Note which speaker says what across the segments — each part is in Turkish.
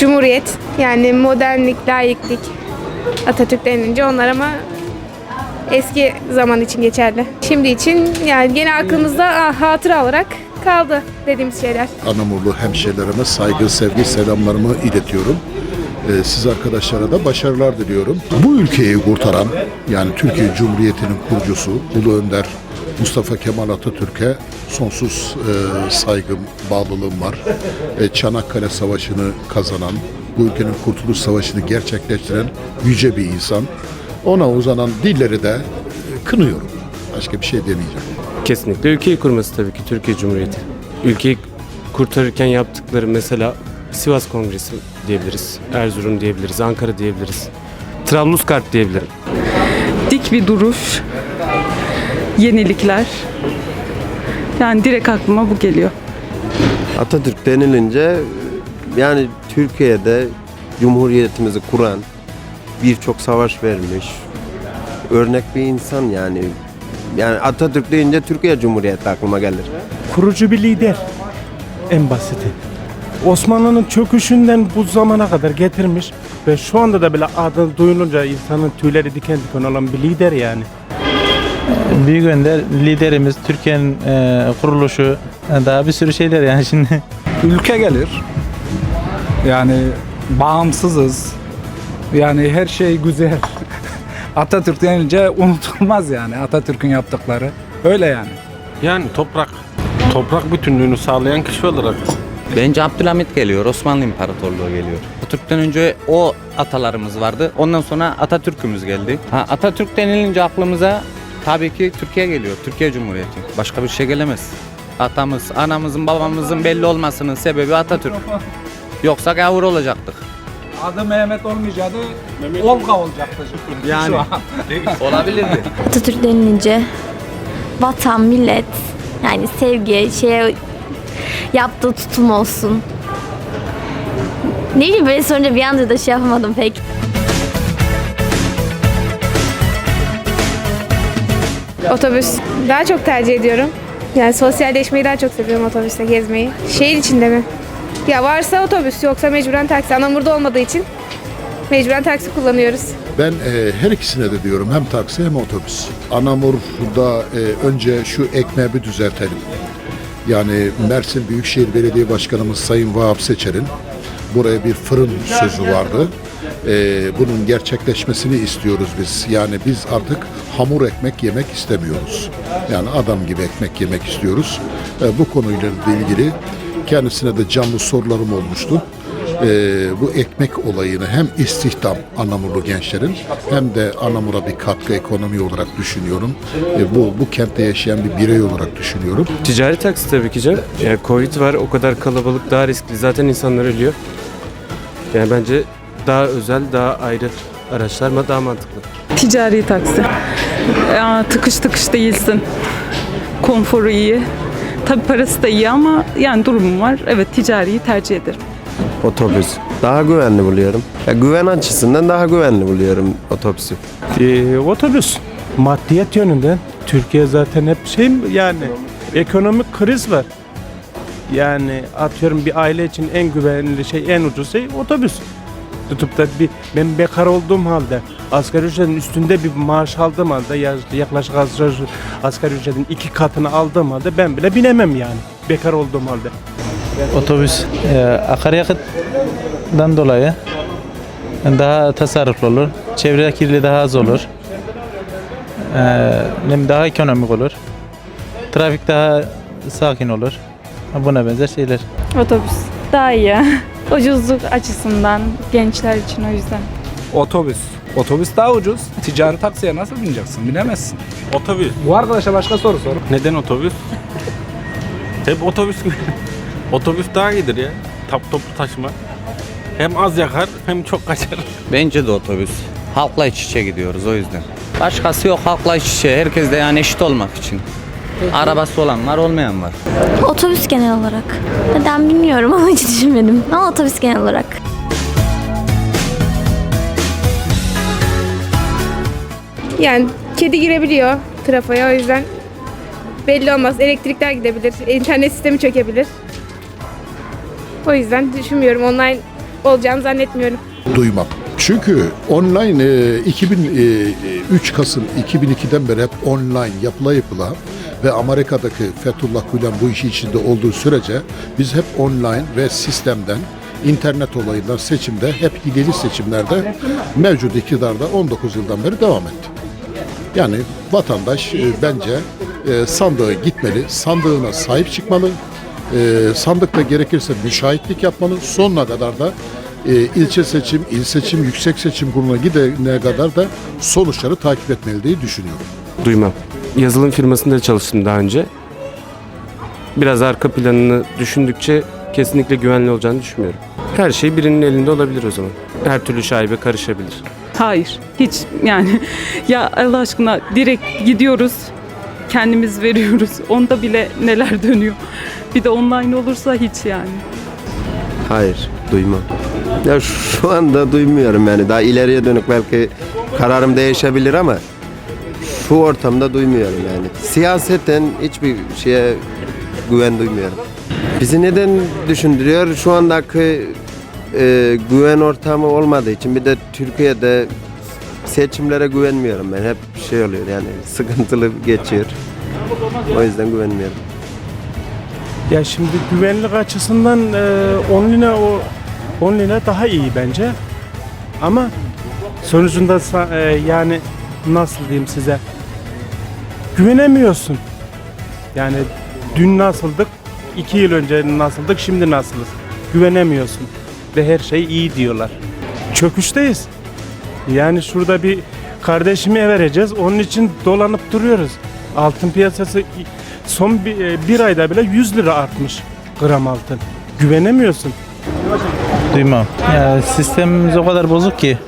Speaker 1: Cumhuriyet yani modernlik, layıklık Atatürk denilince onlar ama eski zaman için geçerli. Şimdi için yani gene aklımızda ah, hatıra olarak kaldı dediğimiz şeyler.
Speaker 2: Anamurlu hemşehrilerime saygı, sevgi, selamlarımı iletiyorum. Ee, siz arkadaşlara da başarılar diliyorum. Bu ülkeyi kurtaran, yani Türkiye Cumhuriyeti'nin kurucusu Ulu Önder Mustafa Kemal Atatürk'e sonsuz e, saygım, bağlılığım var. E, Çanakkale Savaşı'nı kazanan, bu ülkenin Kurtuluş Savaşı'nı gerçekleştiren yüce bir insan. Ona uzanan dilleri de e, kınıyorum. Başka bir şey demeyeceğim.
Speaker 3: Kesinlikle ülkeyi kurması tabii ki Türkiye Cumhuriyeti. Ülkeyi kurtarırken yaptıkları mesela Sivas Kongresi diyebiliriz, Erzurum diyebiliriz, Ankara diyebiliriz. Trablusgarp diyebilirim.
Speaker 4: dik bir duruş, yenilikler. Yani direkt aklıma bu geliyor.
Speaker 5: Atatürk denilince yani Türkiye'de Cumhuriyetimizi kuran birçok savaş vermiş. Örnek bir insan yani. Yani Atatürk deyince Türkiye Cumhuriyeti aklıma gelir.
Speaker 6: kurucu bir lider en basiti. Osmanlı'nın çöküşünden bu zamana kadar getirmiş ve şu anda da bile adı duyulunca insanın tüyleri diken diken olan bir lider yani.
Speaker 7: Büyük Önder liderimiz, Türkiye'nin e, kuruluşu, daha bir sürü şeyler yani şimdi.
Speaker 8: ülke gelir. Yani bağımsızız. Yani her şey güzel. Atatürk denince unutulmaz yani Atatürk'ün yaptıkları. Öyle yani.
Speaker 9: Yani toprak, toprak bütünlüğünü sağlayan kişi olarak
Speaker 10: Bence Abdülhamit geliyor, Osmanlı İmparatorluğu geliyor. Atatürk'ten önce o atalarımız vardı. Ondan sonra Atatürk'ümüz geldi. Ha, Atatürk denilince aklımıza tabii ki Türkiye geliyor. Türkiye Cumhuriyeti. Başka bir şey gelemez. Atamız, anamızın, babamızın belli olmasının sebebi Atatürk. Yoksa gavur olacaktık.
Speaker 8: Adı Mehmet olmayacaktı, Olga olacaktı.
Speaker 10: Yani. Olabilirdi.
Speaker 11: Atatürk denilince vatan, millet, yani sevgi, şeye yaptığı tutum olsun. Ne bileyim böyle sorunca bir anda da şey yapamadım pek.
Speaker 1: Otobüs daha çok tercih ediyorum. Yani sosyalleşmeyi daha çok seviyorum otobüste gezmeyi. Şehir içinde mi? Ya varsa otobüs yoksa mecburen taksi. Anamurda olmadığı için mecburen taksi kullanıyoruz.
Speaker 2: Ben e, her ikisine de diyorum hem taksi hem otobüs. Anamur'da e, önce şu ekmeği bir düzeltelim. Yani Mersin Büyükşehir Belediye Başkanımız Sayın Vahap Seçer'in buraya bir fırın sözü vardı. E, bunun gerçekleşmesini istiyoruz biz. Yani biz artık hamur ekmek yemek istemiyoruz. Yani adam gibi ekmek yemek istiyoruz. E, bu konuyla ilgili kendisine de canlı sorularım olmuştu. Ee, bu ekmek olayını hem istihdam Anamurlu gençlerin hem de Anamur'a bir katkı ekonomi olarak düşünüyorum. Ee, bu bu kentte yaşayan bir birey olarak düşünüyorum.
Speaker 3: Ticari taksi tabii ki canım. Yani Covid var, o kadar kalabalık, daha riskli. Zaten insanlar ölüyor. Yani bence daha özel, daha ayrı araçlar mı daha mantıklı.
Speaker 4: Ticari taksi. Ya, tıkış tıkış değilsin. Konforu iyi. Tabii parası da iyi ama yani durumum var. Evet ticariyi tercih ederim.
Speaker 5: Otobüs. Daha güvenli buluyorum. Ya güven açısından daha güvenli buluyorum otobüsü.
Speaker 6: Ee, otobüs maddiyet yönünden Türkiye zaten hep şey yani ekonomik kriz var. Yani atıyorum bir aile için en güvenli şey en ucuz şey otobüs. Tutup da bir ben bekar olduğum halde asgari ücretin üstünde bir maaş aldığım halde ya- yaklaşık asgari, asgari ücretin iki katını aldığım halde ben bile binemem yani bekar olduğum halde.
Speaker 7: Otobüs e, akaryakıttan dolayı daha tasarruflu olur. Çevre kirliliği daha az olur. E, daha ekonomik olur. Trafik daha sakin olur. Buna benzer şeyler.
Speaker 4: Otobüs daha iyi. Ucuzluk açısından gençler için o yüzden.
Speaker 8: Otobüs. Otobüs daha ucuz. Ticari taksiye nasıl bineceksin? Binemezsin.
Speaker 9: otobüs.
Speaker 8: Bu arkadaşa başka soru sor.
Speaker 9: Neden otobüs? Hep otobüs gibi. Otobüs daha iyidir ya. Tap toplu taşıma. Hem az yakar hem çok kaçar.
Speaker 10: Bence de otobüs. Halkla iç içe gidiyoruz o yüzden. Başkası yok halkla iç içe. Herkes de yani eşit olmak için. Arabası olan var olmayan var.
Speaker 11: Otobüs genel olarak. Neden bilmiyorum ama hiç düşünmedim. Ama otobüs genel olarak.
Speaker 1: Yani kedi girebiliyor trafoya o yüzden belli olmaz. Elektrikler gidebilir, internet sistemi çökebilir. O yüzden düşünmüyorum online olacağını zannetmiyorum.
Speaker 2: duymam. Çünkü online e, 2003 Kasım 2002'den beri hep online yapıla yapıla ve Amerika'daki Fethullah Gülen bu işi içinde olduğu sürece biz hep online ve sistemden internet olayından seçimde hep hileli seçimlerde mevcut iktidarda 19 yıldan beri devam etti. Yani vatandaş e, bence e, sandığa gitmeli, sandığına sahip çıkmalı, e, sandıkta gerekirse müşahitlik yapmalı, sonuna kadar da e, ilçe seçim, il seçim, yüksek seçim kuruluna gidene kadar da sonuçları takip etmeli diye düşünüyorum.
Speaker 3: Duymam. Yazılım firmasında çalıştım daha önce. Biraz arka planını düşündükçe kesinlikle güvenli olacağını düşünmüyorum. Her şey birinin elinde olabilir o zaman. Her türlü şaibe karışabilir.
Speaker 4: Hayır. Hiç yani ya Allah aşkına direkt gidiyoruz. Kendimiz veriyoruz. Onda bile neler dönüyor. Bir de online olursa hiç yani.
Speaker 5: Hayır, duymam. Ya şu anda duymuyorum yani. Daha ileriye dönük belki kararım değişebilir ama şu ortamda duymuyorum yani. Siyaseten hiçbir şeye güven duymuyorum. Bizi neden düşündürüyor? Şu andaki e, güven ortamı olmadığı için bir de Türkiye'de seçimlere güvenmiyorum ben. Hep şey oluyor yani sıkıntılı geçiyor. O yüzden güvenmiyorum.
Speaker 6: Ya şimdi güvenlik açısından e, online o online daha iyi bence. Ama sonucunda e, yani nasıl diyeyim size güvenemiyorsun. Yani dün nasıldık, iki yıl önce nasıldık, şimdi nasılız? Güvenemiyorsun ve her şey iyi diyorlar. Çöküşteyiz. Yani şurada bir kardeşimi vereceğiz. Onun için dolanıp duruyoruz. Altın piyasası son bir, e, bir ayda bile 100 lira artmış gram altın. Güvenemiyorsun.
Speaker 7: Duymam. Ya sistemimiz o kadar bozuk ki.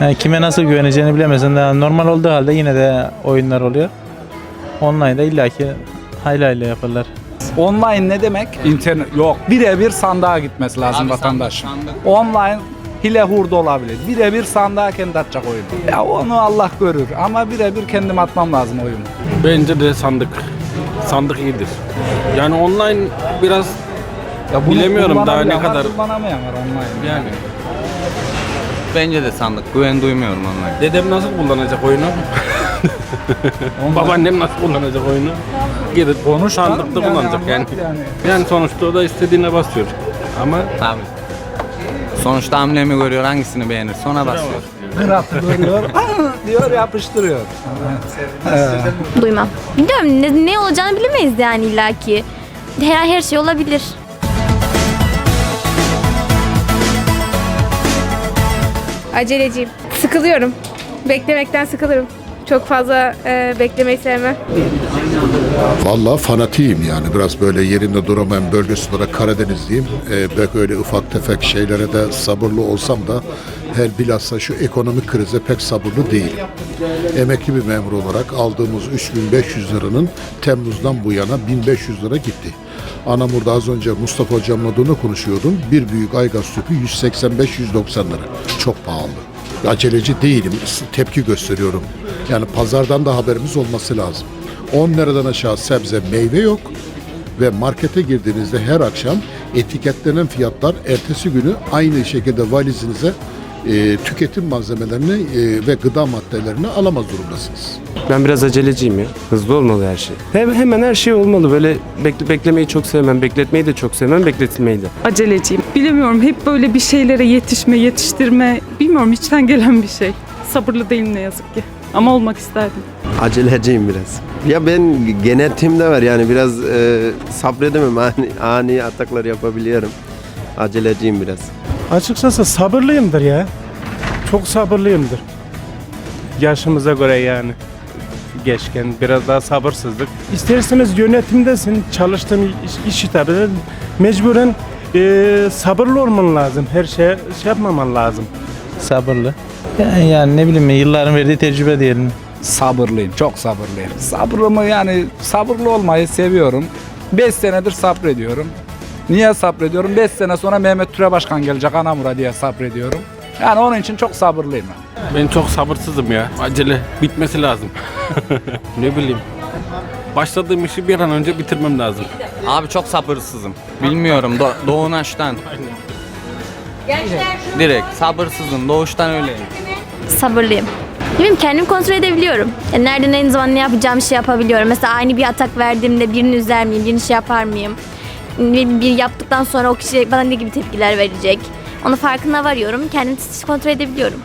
Speaker 7: Yani kime nasıl güveneceğini bilemezsin. Daha normal olduğu halde yine de oyunlar oluyor. Online'da illaki hayli hayli yaparlar.
Speaker 8: Online ne demek? İnternet yok. Birebir sandığa gitmesi lazım vatandaş. Online hile hurda olabilir. Birebir sandığa kendi atacak oyunu. Ya onu Allah görür ama birebir kendim atmam lazım oyunu.
Speaker 9: Bence de sandık. Sandık iyidir. Yani online biraz
Speaker 8: Ya bunu
Speaker 9: Bilemiyorum daha ne kadar-
Speaker 8: Kullanamayan var online.
Speaker 9: yani.
Speaker 10: Bence de sandık. Güven duymuyorum online.
Speaker 9: Dedem nasıl kullanacak oyunu? Babaannem nasıl kullanacak oyunu? Gidip
Speaker 8: Konuş
Speaker 9: sandıkta
Speaker 8: canım,
Speaker 9: kullanacak yani.
Speaker 8: yani.
Speaker 9: Yani sonuçta o da istediğine basıyor. Ama
Speaker 10: Tabii. Sonuçta hamlemi görüyor hangisini beğenir sonra basıyor.
Speaker 8: Grafı görüyor, "Aa!" diyor yapıştırıyor.
Speaker 11: Duymam. Bilmiyorum ne, ne olacağını bilemeyiz yani illaki. Her, her şey olabilir.
Speaker 1: Aceleciyim. Sıkılıyorum. Beklemekten sıkılırım. Çok fazla e, beklemeyi sevmem.
Speaker 2: Vallahi fanatiyim yani biraz böyle yerinde duramayan bölgesi olarak Karadenizliyim. Ee, belki öyle ufak tefek şeylere de sabırlı olsam da her bilhassa şu ekonomik krize pek sabırlı değilim. Emekli bir memur olarak aldığımız 3500 liranın Temmuz'dan bu yana 1500 lira gitti. Anamur'da az önce Mustafa hocamla onu konuşuyordum. Bir büyük aygaz tüpü 185-190 lira. Çok pahalı. Aceleci değilim. Tepki gösteriyorum. Yani pazardan da haberimiz olması lazım. 10 liradan aşağı sebze meyve yok ve markete girdiğinizde her akşam etiketlenen fiyatlar ertesi günü aynı şekilde valizinize e, tüketim malzemelerini e, ve gıda maddelerini alamaz durumdasınız.
Speaker 3: Ben biraz aceleciyim ya. Hızlı olmalı her şey. Hem, hemen her şey olmalı. Böyle bekle, beklemeyi çok sevmem. Bekletmeyi de çok sevmem. Bekletilmeyi de.
Speaker 4: Aceleciyim. Bilemiyorum hep böyle bir şeylere yetişme, yetiştirme. Bilmiyorum içten gelen bir şey. Sabırlı değilim ne yazık ki. Ama olmak isterdim.
Speaker 5: Aceleciyim biraz. Ya ben genetimde var yani biraz e, sabredemem ani, ani ataklar yapabiliyorum. Aceleciyim biraz.
Speaker 6: Açıkçası sabırlıyımdır ya. Çok sabırlıyımdır. Yaşımıza göre yani. Geçken biraz daha sabırsızlık. İsterseniz yönetimdesin, çalıştığın iş, iş tabii mecburen e, sabırlı olman lazım. Her şeye şey yapmaman lazım.
Speaker 7: Sabırlı. Yani, yani ne bileyim yılların verdiği tecrübe diyelim.
Speaker 8: Sabırlıyım, çok sabırlıyım. Sabrımı yani sabırlı olmayı seviyorum. 5 senedir sabrediyorum. Niye sabrediyorum? 5 sene sonra Mehmet Türe Başkan gelecek Anamur'a diye sabrediyorum. Yani onun için çok sabırlıyım ben.
Speaker 9: ben çok sabırsızım ya. Acele bitmesi lazım. ne bileyim. Başladığım işi bir an önce bitirmem lazım.
Speaker 10: Abi çok sabırsızım. Bilmiyorum Do- Doğunaş'tan. Direkt sabırsızım. Doğuştan öyleyim.
Speaker 11: Sabırlıyım. Bileyim kendim kontrol edebiliyorum. Yani nerede ne zaman ne yapacağım şey yapabiliyorum. Mesela aynı bir atak verdiğimde birini üzer miyim, birini şey yapar mıyım? Bir, yaptıktan sonra o kişi bana ne gibi tepkiler verecek? Onun farkına varıyorum. Kendim kontrol edebiliyorum.